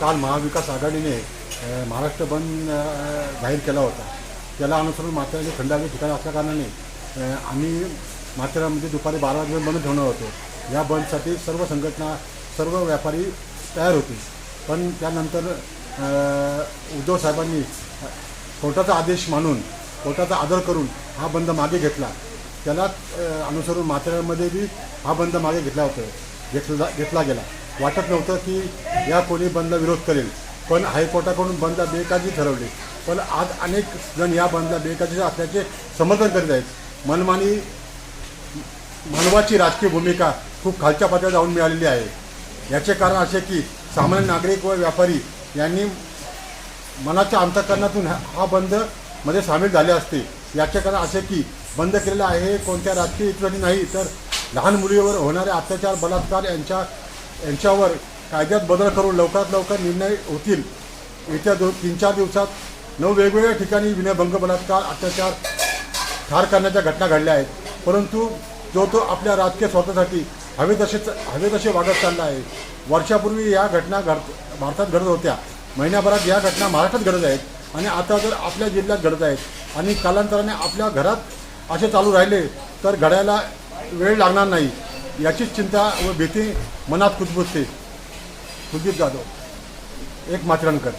काल महाविकास आघाडीने महाराष्ट्र बंद जाहीर केला होता. त्याला अनुसरून माथेरानचे थंडावी ठिकाण असल्याकारणाने आम्ही माथेरानमध्ये दुपारी बारा वाजेपर्यंत बंद ठेवणार होतो. या बंदसाठी सर्व संघटना सर्व व्यापारी तयार होती. पण त्यानंतर उद्धव साहेबांनी कोर्टाचा आदेश मानून कोर्टाचा आदर करून हा बंद मागे घेतला. त्याला अनुसरून माथेरानमध्ये बी हा बंद मागे घेतला होता घेतला घेतला गेला. वाटत नव्हतं की या कोणी बंदला विरोध करेल. पण हायकोर्टाकडून बंदला बेकाजी ठरवली. पण आज अनेक जण या बंदला बेकाजी असल्याचे समर्थन करीत आहेत. मनमानी मानवाची राजकीय भूमिका खूप खालच्या पातळीवर जाऊन मिळालेली आहे. याचे कारण असे की सामान्य नागरिक व व्यापारी यांनी मनाच्या अंतकरणातून हा बंदमध्ये सामील झाले असते. याचे कारण असे की बंद केलेलं आहे कोणत्या राजकीय हेतूसाठी नाही तर लहान मुलीवर होणारे अत्याचार बलात्कार यांच्या यांच्यावर कायद्यात बदल करून लवकरात लवकर निर्णय होतील. येत्या दो तीन चार दिवसात नऊ वेगवेगळ्या ठिकाणी विनयभंग बलात्कार अत्याचार ठार करण्याच्या घटना घडल्या आहेत. परंतु जो तो आपल्या राजकीय स्वार्थासाठी हवे तसेच हवे तसे वागत चालला आहे. वर्षापूर्वी या घटना घड भारतात घडत होत्या. महिन्याभरात या घटना महाराष्ट्रात घडत आहेत आणि आता जर आपल्या जिल्ह्यात घडत आहेत आणि कालांतराने आपल्या घरात असे चालू राहिले तर घडायला वेळ लागणार नाही. याचीच चिंता व भीती मनात कुजबुजते कुलदीप जाधव. एक माथेरानकर